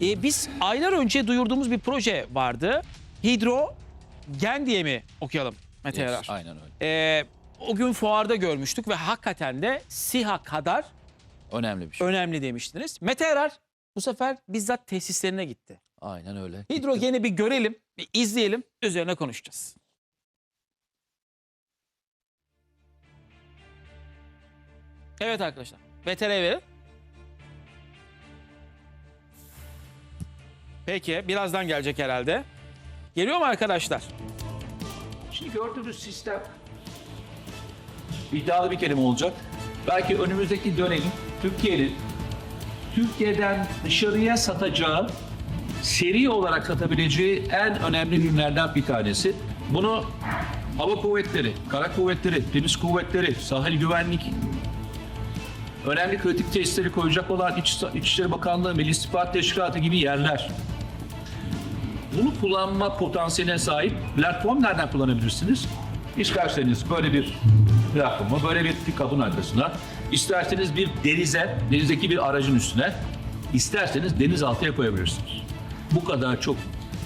Ee, biz aylar önce duyurduğumuz bir proje vardı. Hidrogen diye mi okuyalım Mete Yes, Yarar? Aynen öyle. Ee, o gün fuarda görmüştük ve hakikaten de SİHA kadar Önemli bir şey. önemli demiştiniz. Mete Yarar bu sefer bizzat tesislerine gitti. Aynen öyle. Hidrogeni bir görelim, bir izleyelim, üzerine konuşacağız. Evet arkadaşlar, VTR'ye verin. Peki, birazdan gelecek herhalde. Geliyor mu arkadaşlar? Şimdi gördüğünüz sistem iddialı bir kelime olacak. Belki önümüzdeki dönemin Türkiye'nin Türkiye'den dışarıya satacağı, seri olarak satabileceği en önemli ürünlerden bir tanesi. Bunu hava kuvvetleri, kara kuvvetleri, deniz kuvvetleri, sahil güvenlik, önemli kritik tesisleri koyacak olan İç, İçişleri Bakanlığı, Milli İstihbarat Teşkilatı gibi yerler. Bunu kullanma potansiyeline sahip platform nereden kullanabilirsiniz? İsterseniz böyle bir platformu, böyle bir pick-up'ın arkasına, isterseniz bir denize, denizdeki bir aracın üstüne, isterseniz denizaltıya koyabilirsiniz. Bu kadar çok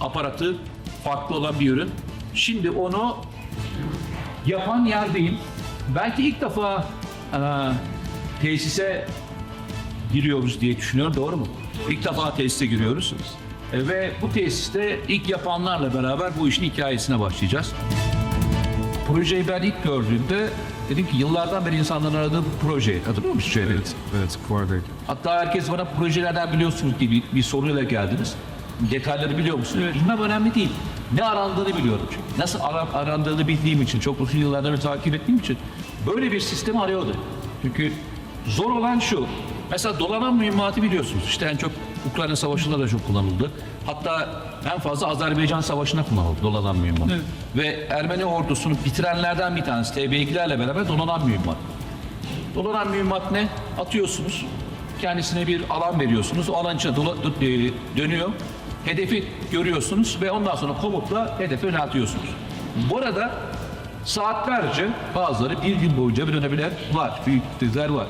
aparatı farklı olan bir ürün. Şimdi onu yapan yerdeyim. Belki ilk defa e, tesise giriyoruz diye düşünüyorum. Doğru mu? İlk defa tesise giriyoruz. E, ve bu tesiste ilk yapanlarla beraber bu işin hikayesine başlayacağız. Projeyi ben ilk gördüğümde dedim ki yıllardan beri insanların aradığı bu proje. Hatırlıyor musun şeyleri? Evet, evet fuardaydı. Hatta herkes bana projelerden biliyorsunuz gibi bir, bir soruyla geldiniz. Detayları biliyor musunuz? Bilmem önemli değil. Ne arandığını biliyorum çünkü. Nasıl ara- arandığını bildiğim için, çok uzun yıllardır takip ettiğim için böyle bir sistemi arıyordu. Çünkü zor olan şu. Mesela dolanan mühimmatı biliyorsunuz. İşte en çok Ukrayna Savaşı'nda da çok kullanıldı. Hatta en fazla Azerbaycan Savaşı'na kullanıldı dolanan mühimmat. Ve Ermeni ordusunu bitirenlerden bir tanesi TB2'lerle beraber dolanan mühimmat. Dolanan mühimmat ne? Atıyorsunuz. Kendisine bir alan veriyorsunuz. O alan içine dola- e, dönüyor. Hedefi görüyorsunuz ve ondan sonra komutla hedefe yöneltiyorsunuz. Bu arada saatlerce bazıları bir gün boyunca bir dönebilen var. Büyük diziler var.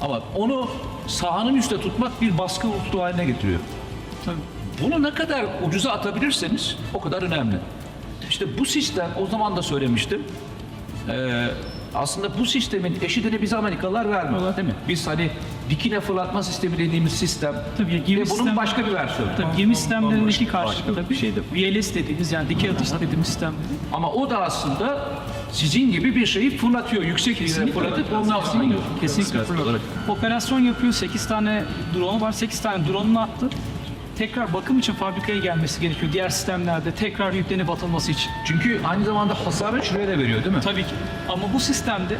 Ama onu sahanın üstte tutmak bir baskı unsuru haline getiriyor. Bunu ne kadar ucuza atabilirseniz o kadar önemli. İşte bu sistem o zaman da söylemiştim. Ee, aslında bu sistemin eşitini bize Amerikalılar vermiyorlar değil mi? Biz hani dikine fırlatma sistemi dediğimiz sistem Tabii, gemi ve bunun sistem- başka bir versiyonu. Tabii gemi sistemlerindeki karşılıklı tabii şeyde VLS dediğimiz yani dikey atış dediğimiz sistemleri. Ama o da aslında sizin gibi bir şeyi fırlatıyor. Yüksek hızla fırlatıp ondan iniyor. Kesinlikle fırlatıyor. Operasyon yapıyor. 8 tane drone var. 8 tane drone'unu attı. Tekrar bakım için fabrikaya gelmesi gerekiyor. Diğer sistemlerde tekrar yüklenip atılması için. Çünkü aynı zamanda hasarı şuraya da veriyor değil mi? Tabii ki. Ama bu sistemde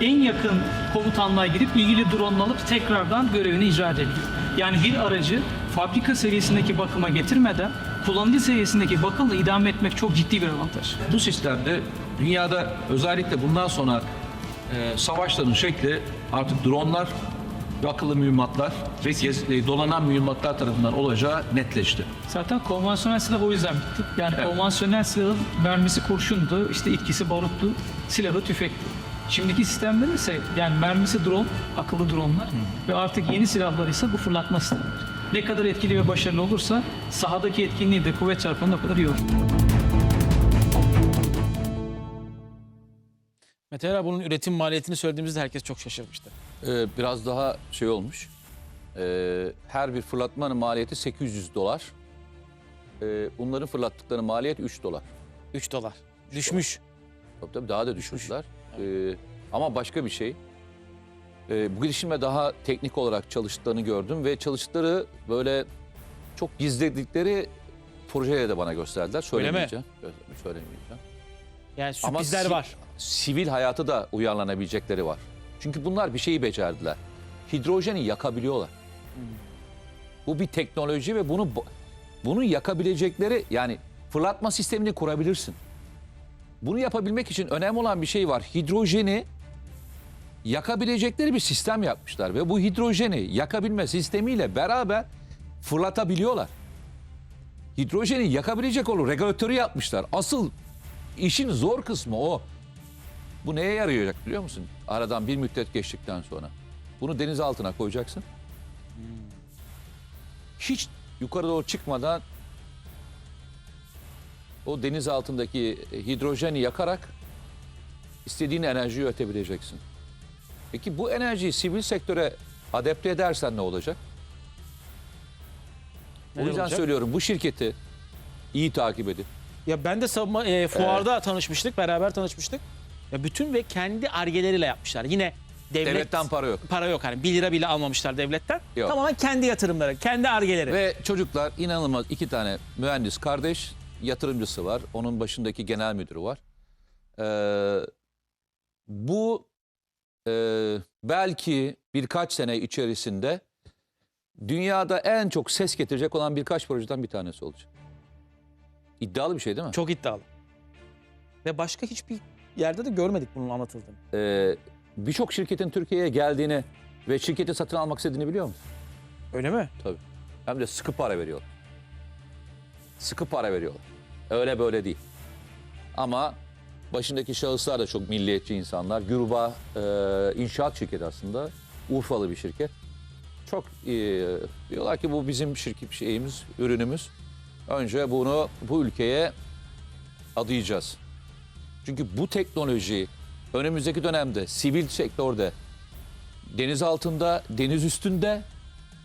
en yakın komutanlığa gidip ilgili drone'unu alıp tekrardan görevini icra edebiliyor. Yani bir aracı fabrika seviyesindeki bakıma getirmeden kullanıcı seviyesindeki bakımla idame etmek çok ciddi bir avantaj. Bu sistemde dünyada özellikle bundan sonra e, savaşların şekli artık dronlar ve akıllı mühimmatlar ve gez- e, dolanan mühimmatlar tarafından olacağı netleşti. Zaten konvansiyonel silah o yüzden bitti. Yani Evet. konvansiyonel silahın mermisi kurşundu, işte etkisi baruttu, silahı tüfekti. Şimdiki sistemler ise yani mermisi drone, akıllı dronlar ve artık yeni silahlar ise bu fırlatma sistemleri. Ne kadar etkili ve başarılı olursa sahadaki etkinliği de kuvvet çarpanı o kadar iyi olur. Mete Yarar bunun üretim maliyetini söylediğimizde herkes çok şaşırmıştı. Ee, biraz daha şey olmuş. Ee, her bir fırlatmanın maliyeti 800 dolar. Ee, bunların fırlattıkları maliyet 3 dolar. 3 dolar. Düşmüş. Tabii tabii daha da düşmüşler. Ee, ama başka bir şey. Ee, bu girişimle daha teknik olarak çalıştıklarını gördüm ve çalıştıkları böyle çok gizledikleri projeyle de bana gösterdiler. Söylemeyeceğim. Söylemeyeceğim. Yani sürprizler si- var. Sivil hayatı da uyarlanabilecekleri var. Çünkü bunlar bir şeyi becerdiler. Hidrojeni yakabiliyorlar. Bu bir teknoloji ve bunu bunu yakabilecekleri yani fırlatma sistemini kurabilirsin. Bunu yapabilmek için önemli olan bir şey var. Hidrojeni yakabilecekleri bir sistem yapmışlar ve bu hidrojeni yakabilme sistemiyle beraber fırlatabiliyorlar. Hidrojeni yakabilecek olan regülatörü yapmışlar. Asıl işin zor kısmı o. Bu neye yarayacak biliyor musun? Aradan bir müddet geçtikten sonra. Bunu deniz altına koyacaksın. Hiç yukarı doğru çıkmadan o deniz altındaki hidrojeni yakarak istediğin enerjiyi üretebileceksin. Peki bu enerjiyi sivil sektöre adapte edersen ne olacak? o Neler yüzden olacak? söylüyorum bu şirketi iyi takip edin. Ya ben de savunma e, fuarda tanışmıştık, beraber tanışmıştık. Ya bütün ve kendi argeleriyle yapmışlar. Yine devlet Devletten para yok. para yok hani 1 lira bile almamışlar devletten. Yok. Tamamen kendi yatırımları, kendi argeleri. Ve çocuklar inanılmaz iki tane mühendis kardeş, yatırımcısı var. Onun başındaki genel müdürü var. Ee, bu e, belki birkaç sene içerisinde dünyada en çok ses getirecek olan birkaç projeden bir tanesi olacak. İddialı bir şey değil mi? Çok iddialı. Ve başka hiçbir yerde de görmedik bunun anlatıldığını. Ee, Birçok şirketin Türkiye'ye geldiğini ve şirketi satın almak istediğini biliyor musun? Öyle mi? Tabii. Hem de sıkı para veriyorlar. Sıkı para veriyorlar. Öyle böyle değil. Ama başındaki şahıslar da çok milliyetçi insanlar. Gürba e, inşaat şirketi aslında. Urfalı bir şirket. Çok iyi. Diyorlar ki bu bizim şirket şeyimiz, ürünümüz. Önce bunu bu ülkeye adayacağız. Çünkü bu teknoloji önümüzdeki dönemde sivil sektörde deniz altında, deniz üstünde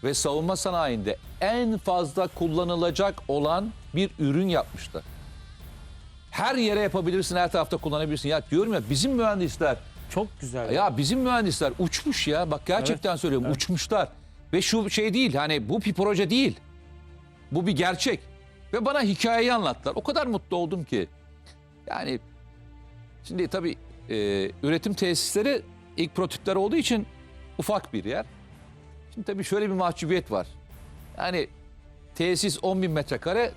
ve savunma sanayinde en fazla kullanılacak olan bir ürün yapmışlar. Her yere yapabilirsin, her tarafta kullanabilirsin. Ya diyorum ya bizim mühendisler, Çok güzel. ya bizim mühendisler uçmuş ya. Bak gerçekten söylüyorum uçmuşlar. Ve şu şey değil hani bu bir proje değil. Bu bir gerçek. Ve bana hikayeyi anlattılar. O kadar mutlu oldum ki. Yani şimdi tabii e, üretim tesisleri ilk prototipler olduğu için ufak bir yer. Şimdi tabii şöyle bir mahcubiyet var. Yani tesis 10 bin metrekare,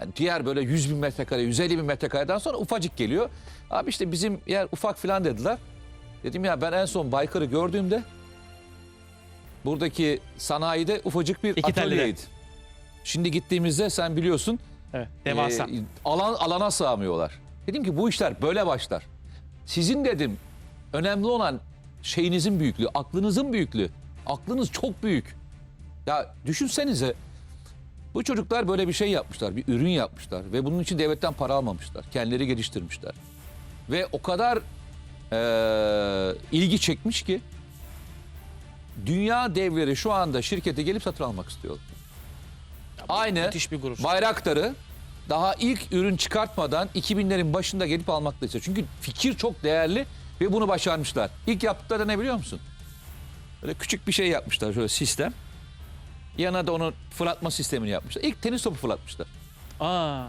yani diğer böyle 100 bin metrekare, 150 bin metrekareden sonra ufacık geliyor. Abi işte bizim yer ufak filan dediler. Dedim ya ben en son Baykar'ı gördüğümde buradaki sanayide ufacık bir İki tellide. Şimdi gittiğimizde sen biliyorsun Evet, devasa. e, alan alana sığamıyorlar. Dedim ki bu işler böyle başlar. Sizin dedim önemli olan şeyinizin büyüklüğü, aklınızın büyüklüğü. Aklınız çok büyük. Ya düşünsenize bu çocuklar böyle bir şey yapmışlar, bir ürün yapmışlar ve bunun için devletten para almamışlar. Kendileri geliştirmişler. Ve o kadar eee, ilgi çekmiş ki dünya devleri şu anda şirkete gelip satın almak istiyorlar. Aynı Müthiş bir gurur. Bayraktar'ı daha ilk ürün çıkartmadan 2000'lerin başında gelip almakta istiyor. Çünkü fikir çok değerli ve bunu başarmışlar. İlk yaptıkları ne biliyor musun? Böyle küçük bir şey yapmışlar şöyle sistem. Yanına da onun fırlatma sistemini yapmışlar. İlk tenis topu fırlatmışlar. Aa.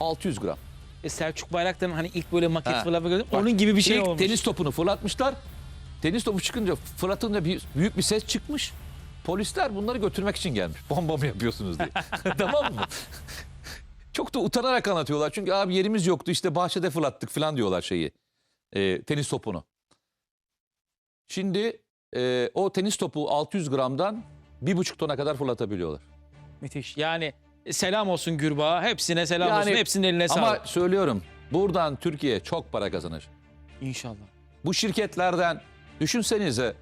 600 gram. E, Selçuk Bayraktar'ın hani ilk böyle maket Ha. fırlatma gördüm. Bak, Onun gibi bir şey İlk olmuş. tenis topunu fırlatmışlar. Tenis topu çıkınca fırlatınca bir, büyük bir ses çıkmış. Polisler bunları götürmek için gelmiş. Bomba mı yapıyorsunuz diye. tamam mı? Çok da utanarak anlatıyorlar. Çünkü abi yerimiz yoktu işte bahçede fırlattık falan diyorlar şeyi. e, tenis topunu. Şimdi e, o tenis topu 600 gramdan 1,5 tona kadar fırlatabiliyorlar. Müthiş. Yani e, selam olsun Gürbağ'a. Hepsine selam Yani- olsun. Hepsinin eline Ama sağlık. söylüyorum buradan Türkiye çok para kazanır. İnşallah. Bu şirketlerden düşünsenize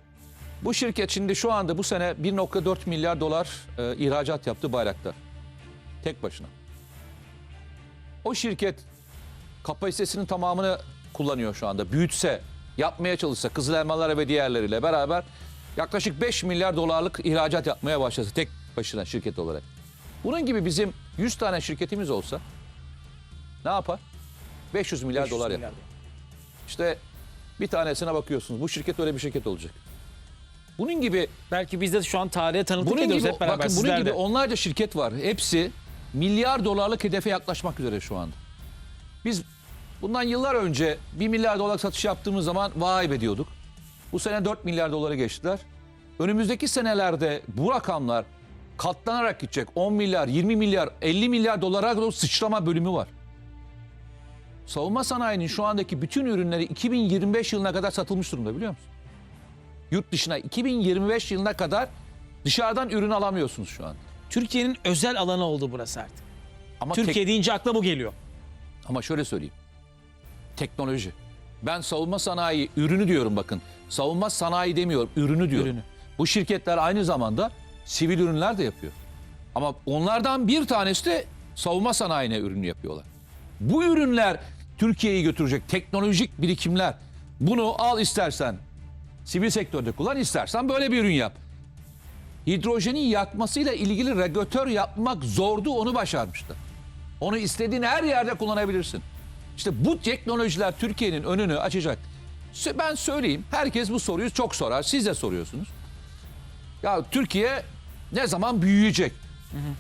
bu şirket şimdi şu anda bu sene 1.4 milyar dolar e, ihracat yaptı Bayraktar. Tek başına. O şirket kapasitesinin tamamını kullanıyor şu anda. Büyütse, yapmaya çalışsa Kızıl Elmalar ve diğerleriyle beraber yaklaşık 5 milyar dolarlık ihracat yapmaya başlasa tek başına şirket olarak. Bunun gibi bizim 100 tane şirketimiz olsa ne yapar? 500 milyar 500 dolar milyar yapar. İşte bir tanesine bakıyorsunuz. Bu şirket öyle bir şirket olacak. Bunun gibi Belki biz de şu an tarihe tanıklık bunun ediyoruz gibi hep beraber. bakın bunun Sizler gibi onlarca şirket var. Hepsi milyar dolarlık hedefe yaklaşmak üzere şu anda. Biz bundan yıllar önce 1 milyar dolar satış yaptığımız zaman vay be diyorduk. Bu sene 4 milyar dolara geçtiler. Önümüzdeki senelerde bu rakamlar katlanarak gidecek. 10 milyar, 20 milyar, 50 milyar dolara doğru sıçrama bölümü var. Savunma sanayinin şu andaki bütün ürünleri 2025 yılına kadar satılmış durumda biliyor musun? Yurt dışına 2025 yılına kadar dışarıdan ürün alamıyorsunuz şu an. Türkiye'nin özel alanı oldu burası artık. Ama tek- Türkiye deyince akla bu geliyor. ama şöyle söyleyeyim. Teknoloji. Ben savunma sanayi ürünü diyorum bakın. Savunma sanayi demiyorum, ürünü diyorum. Ürünü. Bu şirketler aynı zamanda sivil ürünler de yapıyor. Ama onlardan bir tanesi de savunma sanayine ürün yapıyorlar. Bu ürünler Türkiye'yi götürecek teknolojik birikimler. Bunu al istersen sivil sektörde kullan istersen böyle bir ürün yap. Hidrojenin yakmasıyla ilgili regülatör yapmak zordu onu başarmıştı. Onu istediğin her yerde kullanabilirsin. İşte bu teknolojiler Türkiye'nin önünü açacak. Ben söyleyeyim herkes bu soruyu çok sorar. Siz de soruyorsunuz. Ya Türkiye ne zaman büyüyecek?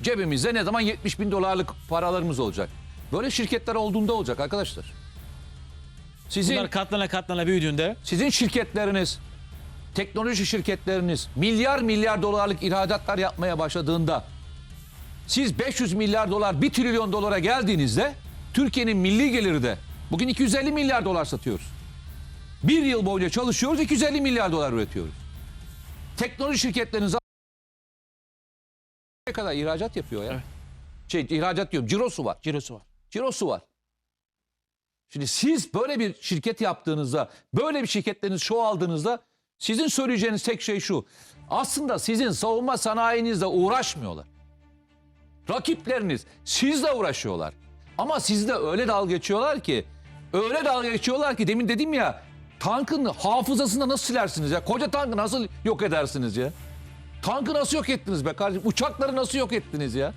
Cebimizde ne zaman 70 bin dolarlık paralarımız olacak? Böyle şirketler olduğunda olacak arkadaşlar. Sizin Bunlar katlana katlana büyüdüğünde sizin şirketleriniz, teknoloji şirketleriniz milyar milyar dolarlık ihracatlar yapmaya başladığında siz 500 milyar dolar 1 trilyon dolara geldiğinizde Türkiye'nin milli geliri de bugün 250 milyar dolar satıyoruz. Bir yıl boyunca çalışıyoruz 250 milyar dolar üretiyoruz. Teknoloji şirketleriniz ne kadar ihracat yapıyor ya? Evet. Şey ihracat diyorum cirosu var. cirosu var. Cirosu var. Şimdi siz böyle bir şirket yaptığınızda, böyle bir şirketleriniz şov aldığınızda sizin söyleyeceğiniz tek şey şu. Aslında sizin savunma sanayinizle uğraşmıyorlar. Rakipleriniz sizle uğraşıyorlar. Ama sizle öyle dalga geçiyorlar ki, öyle dalga geçiyorlar ki demin dedim ya, tankın hafızasını nasıl silersiniz ya? Koca tankı nasıl yok edersiniz ya? Tankı nasıl yok ettiniz be kardeşim? Uçakları nasıl yok ettiniz ya?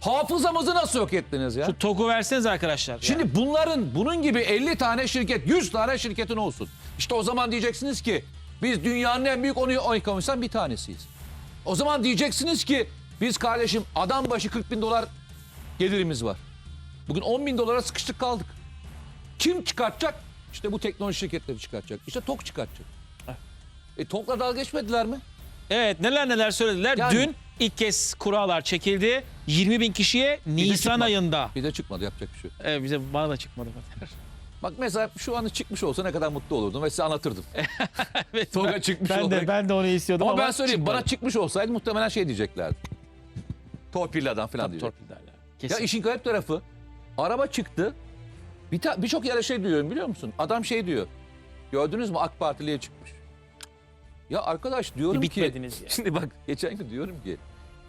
Hafızamızı nasıl yok ettiniz ya? Şu TOG'u verseniz arkadaşlar. Şimdi bunların bunun gibi 50 tane şirket, 100 tane şirketin olsun. İşte o zaman diyeceksiniz ki biz dünyanın en büyük 10 ekonomisinden bir tanesiyiz. O zaman diyeceksiniz ki biz kardeşim adam başı 40 bin dolar gelirimiz var. Bugün 10 bin dolara sıkıştık kaldık. Kim çıkartacak? İşte bu teknoloji şirketleri çıkartacak. İşte TOK çıkartacak. E TOK'la dalga geçmediler mi? Evet neler neler söylediler. Yani- Dün ilk kez kurallar çekildi. 20 bin kişiye Nisan çıkmadı. ayında. Bir de çıkmadı yapacak bir şey. Evet, bize bana da çıkmadı. Bak mesela şu anda çıkmış olsa ne kadar mutlu olurdum ve size anlatırdım. evet, TOG'a ben- çıkmış ben olarak. de ben de onu istiyordum Ama ama, ben söyleyeyim çıkmadı. bana çıkmış olsaydı muhtemelen şey diyeceklerdi. Torpilli adam falan Tabii, diyecek. torpil derler. Ya işin garip tarafı araba çıktı. Bir ta- birçok yere şey duyuyorum biliyor musun? Adam şey diyor. Gördünüz mü AK Partili'ye çıkmış. Ya arkadaş diyorum ki Bitmediniz ya. şimdi bak geçen gün diyorum ki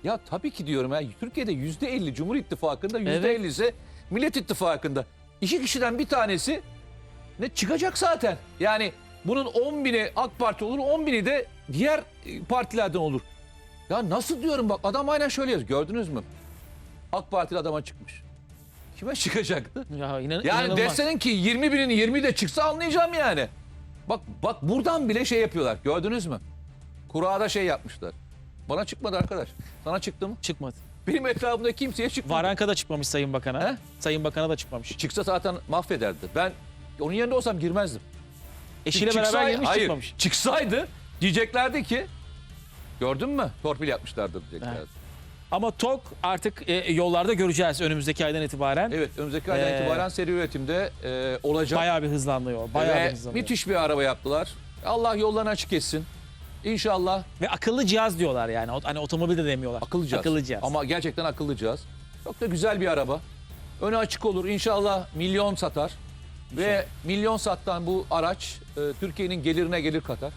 ya tabii ki diyorum ya Türkiye'de yüzde elli Cumhur İttifakı'nda yüzde elli ise Millet İttifakı'nda. İki kişiden bir tanesi ne çıkacak zaten. Yani bunun 10 bini AK Parti olur 10 bini de diğer e, partilerden olur. Ya nasıl diyorum bak adam aynen şöyle yazıyor gördünüz mü? AK Partili adama çıkmış. Kime çıkacaktı? Ya inan, Yani inanılmaz. desenin ki 20 binin 20 de çıksa anlayacağım yani. Bak bak buradan bile şey yapıyorlar gördünüz mü? Kura'da şey yapmışlar. Bana çıkmadı arkadaş. Sana çıktı mı? çıkmadı. Benim etrafımda kimseye çıkmadı. Varanka da çıkmamış Sayın Bakan'a. He? Sayın Bakan'a da çıkmamış. Çıksa zaten mahvederdi. Ben onun yerinde olsam girmezdim. Eşiyle Çıksay- beraber girmiş hayır, çıkmamış. Çıksaydı diyeceklerdi ki gördün mü? Torpil yapmışlardı diyeceklerdi. Ama TOG artık e, yollarda göreceğiz önümüzdeki aydan itibaren. Evet önümüzdeki aydan Ee, itibaren seri üretimde e, olacak. Bayağı bir hızlanıyor. Bayağı Ve bir hızlanıyor. müthiş bir araba yaptılar. Allah yollarını açık etsin. İnşallah Ve akıllı cihaz diyorlar yani. O- Hani otomobil de demiyorlar. akıllı cihaz. Akıllı cihaz. Ama gerçekten akıllı cihaz. Çok da güzel bir araba. Önü açık olur. İnşallah milyon satar. Ve milyon sattan bu araç e, Türkiye'nin gelirine gelir katar.